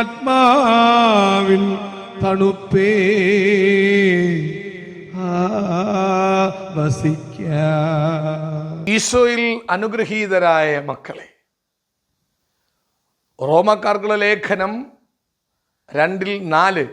ആത്മാവിൻ തണുപ്പേ. ഈശോയിൽ അനുഗ്രഹീതരായ മക്കളെ റോമക്കാർക്കുള്ള ലേഖനം രണ്ടിൽ നാല്.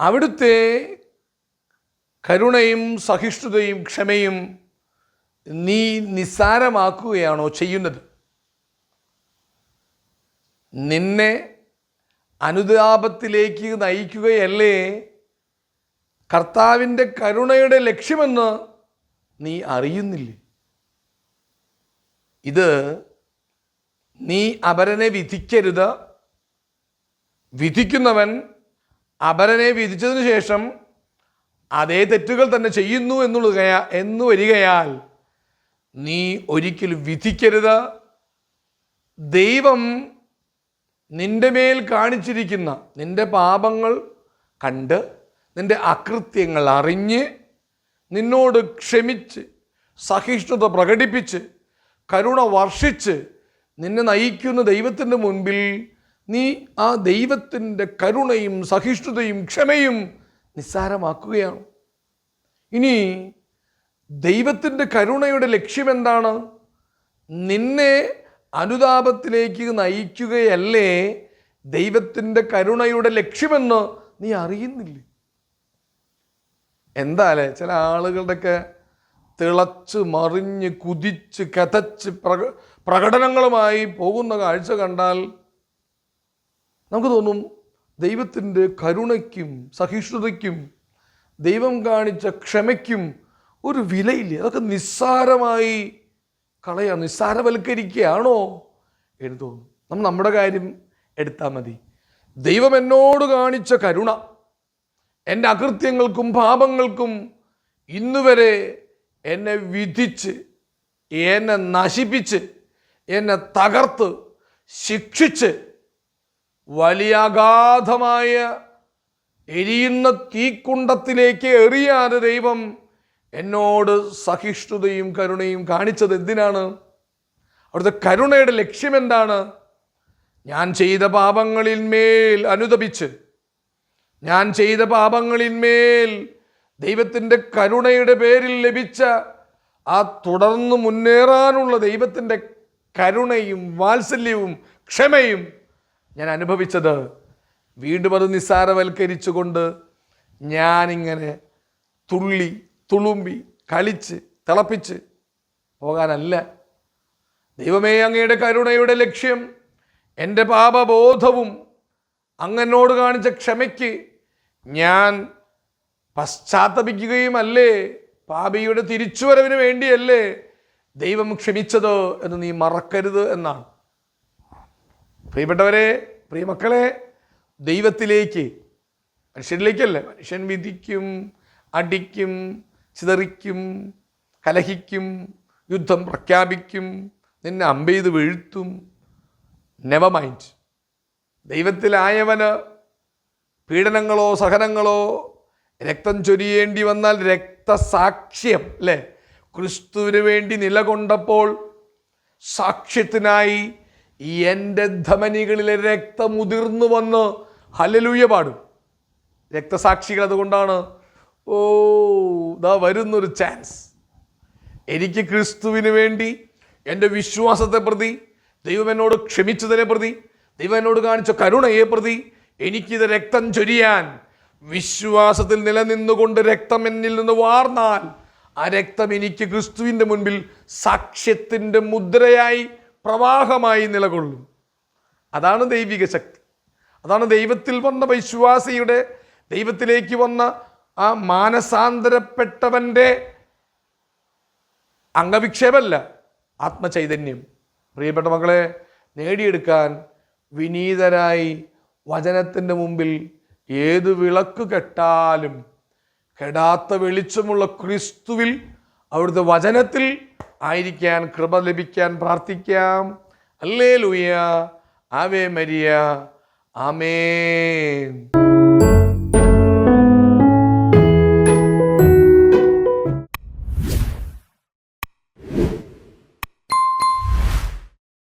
അവിടുത്തെ കരുണയും സഹിഷ്ണുതയും ക്ഷമയും നീ നിസ്സാരമാക്കുകയാണോ ചെയ്യുന്നത്? നിന്നെ അനുതാപത്തിലേക്ക് നയിക്കുകയല്ലേ? കർത്താവിന്റെ കരുണയുടെ ലക്ഷ്യമെന്ന് നീ അറിയുന്നില്ലേ? ഇത് നീ അപരനെ വിധിക്കരുത്. വിധിക്കുന്നവൻ അപരനെ വിധിച്ചതിന് ശേഷം അതേ തെറ്റുകൾ തന്നെ ചെയ്യുന്നു എന്നുള്ളത് എന്ന് വരികയാൽ നീ ഒരിക്കലും വിധിക്കരുത്. ദൈവം നിന്റെ മേൽ കാണിച്ചിരിക്കുന്ന നിന്റെ പാപങ്ങൾ കണ്ട് നിന്റെ അകൃത്യങ്ങൾ അറിഞ്ഞ് നിന്നോട് ക്ഷമിച്ച് സഹിഷ്ണുത പ്രകടിപ്പിച്ച് കരുണ വർഷിച്ച് നിന്നെ നയിക്കുന്ന ദൈവത്തിന്റെ മുൻപിൽ നീ ആ ദൈവത്തിന്റെ കരുണയും സഹിഷ്ണുതയും ക്ഷമയും നിസ്സാരമാക്കുകയാണ്. ഇനി ദൈവത്തിന്റെ കരുണയുടെ ലക്ഷ്യമെന്താണ്? നിന്നെ അനുതാപത്തിലേക്ക് നയിക്കുകയല്ലേ ദൈവത്തിന്റെ കരുണയുടെ ലക്ഷ്യമെന്ന് നീ അറിയുന്നില്ലേ? എന്താലേ ചില ആളുകളുടെയൊക്കെ തിളച്ച് മറിഞ്ഞ് കുതിച്ച് കഥച്ച് പ്രക പ്രകടനങ്ങളുമായി പോകുന്ന കാഴ്ച കണ്ടാൽ നമുക്ക് തോന്നും ദൈവത്തിന്റെ കരുണയ്ക്കും സഹിഷ്ണുതയ്ക്കും ദൈവം കാണിച്ച ക്ഷമയ്ക്കും ഒരു വിലയില്ല? അതൊക്കെ നിസ്സാരമായി കളയാ നിസ്സാരവൽക്കരിക്കുകയാണോ എന്ന് തോന്നും നമ്മൾ നമ്മുടെ കാര്യം എടുത്താൽ മതി. ദൈവം എന്നോട് കാണിച്ച കരുണ എന്റെ അകൃത്യങ്ങൾക്കും പാപങ്ങൾക്കും ഇന്നുവരെ എന്നെ വിധിച്ച് എന്നെ നശിപ്പിച്ച് എന്നെ തകർത്ത് ശിക്ഷിച്ച് വലിയ അഗാധമായ എരിയുന്ന തീക്കുണ്ടത്തിലേക്ക് എറിയാതെ ദൈവം എന്നോട് സഹിഷ്ണുതയും കരുണയും കാണിച്ചത് എന്തിനാണ്? അവിടുത്തെ കരുണയുടെ ലക്ഷ്യം എന്താണ്? ഞാൻ ചെയ്ത പാപങ്ങളിന്മേൽ അനുദപിച്ച് ഞാൻ ചെയ്ത പാപങ്ങളിന്മേൽ ദൈവത്തിന്റെ കരുണയുടെ പേരിൽ ലഭിച്ച ആ തുടർന്ന് മുന്നേറാനുള്ള ദൈവത്തിന്റെ കരുണയും വാത്സല്യവും ക്ഷമയും ഞാൻ അനുഭവിച്ചത്. വീണ്ടും അത് നിസ്സാരവൽക്കരിച്ചുകൊണ്ട് ഞാനിങ്ങനെ തുള്ളി തുളുമ്പി കളിച്ച് തിളപ്പിച്ച് പോകാനല്ല. ദൈവമേ അങ്ങയുടെ കരുണയുടെ ലക്ഷ്യം എന്റെ പാപബോധവും അങ്ങനോട് കാണിച്ച ക്ഷമയ്ക്ക് ഞാൻ പശ്ചാത്തപിക്കുകയും അല്ലേ പാപിയുടെ തിരിച്ചുവരവിന് വേണ്ടിയല്ലേ ദൈവം ക്ഷമിച്ചത് എന്ന് നീ മറക്കരുത് എന്നാണ്. പ്രിയപ്പെട്ടവരെ പ്രിയമക്കളെ ദൈവത്തിലേക്ക് മനുഷ്യരിലേക്കല്ല മനുഷ്യൻ വിധിക്കും അടിക്കും ചിതറിക്കും കലഹിക്കും യുദ്ധം പ്രഖ്യാപിക്കും നിന്നെ അമ്പെയ്ത് വീഴ്ത്തും. നെവർ മൈൻഡ് ദൈവത്തിലായവന് പീഡനങ്ങളോ സഹനങ്ങളോ രക്തം ചൊരിയേണ്ടി വന്നാൽ രക്തസാക്ഷ്യം അല്ലേ? ക്രിസ്തുവിന് വേണ്ടി നിലകൊണ്ടപ്പോൾ സാക്ഷ്യത്തിനായി എന്റെ ധമനികളിലെ രക്തം ഉതിർന്നു വന്ന് ഹലലൂയ പാടും. രക്തസാക്ഷികൾ അതുകൊണ്ടാണ് ഓ ഇതാ വരുന്നൊരു ചാൻസ് എനിക്ക് ക്രിസ്തുവിന് വേണ്ടി എന്റെ വിശ്വാസത്തെ പ്രതി ദൈവം എന്നോട് ക്ഷമിച്ചതിനെ പ്രതി ദൈവം എന്നോട് കാണിച്ച കരുണയെ പ്രതി എനിക്കിത് രക്തം ചൊരിയാൻ വിശ്വാസത്തിൽ നിലനിന്നുകൊണ്ട് രക്തം എന്നിൽ നിന്ന് വാർന്നാൽ ആ രക്തം എനിക്ക് ക്രിസ്തുവിന്റെ മുൻപിൽ സാക്ഷ്യത്തിന്റെ മുദ്രയായി പ്രവാഹമായി നിലകൊള്ളും. അതാണ് ദൈവിക ശക്തി. അതാണ് ദൈവത്തിൽ വന്ന വിശ്വാസിയുടെ ദൈവത്തിലേക്ക് വന്ന ആ മാനസാന്തരപ്പെട്ടവന്റെ അംഗവിക്ഷേപമല്ല ആത്മചൈതന്യം. പ്രിയപ്പെട്ട മക്കളെ നേടിയെടുക്കാൻ വിനീതരായി വചനത്തിന്റെ മുമ്പിൽ ഏത് വിളക്ക് കെട്ടാലും കെടാത്ത വെളിച്ചമുള്ള ക്രിസ്തുവിൽ അവിടുത്തെ വചനത്തിൽ ആയിരിക്കാൻ കൃപ ലഭിക്കാൻ പ്രാർത്ഥിക്കാം. അല്ലേ ലൂയ ആവേ മരിയ ആമേൻ.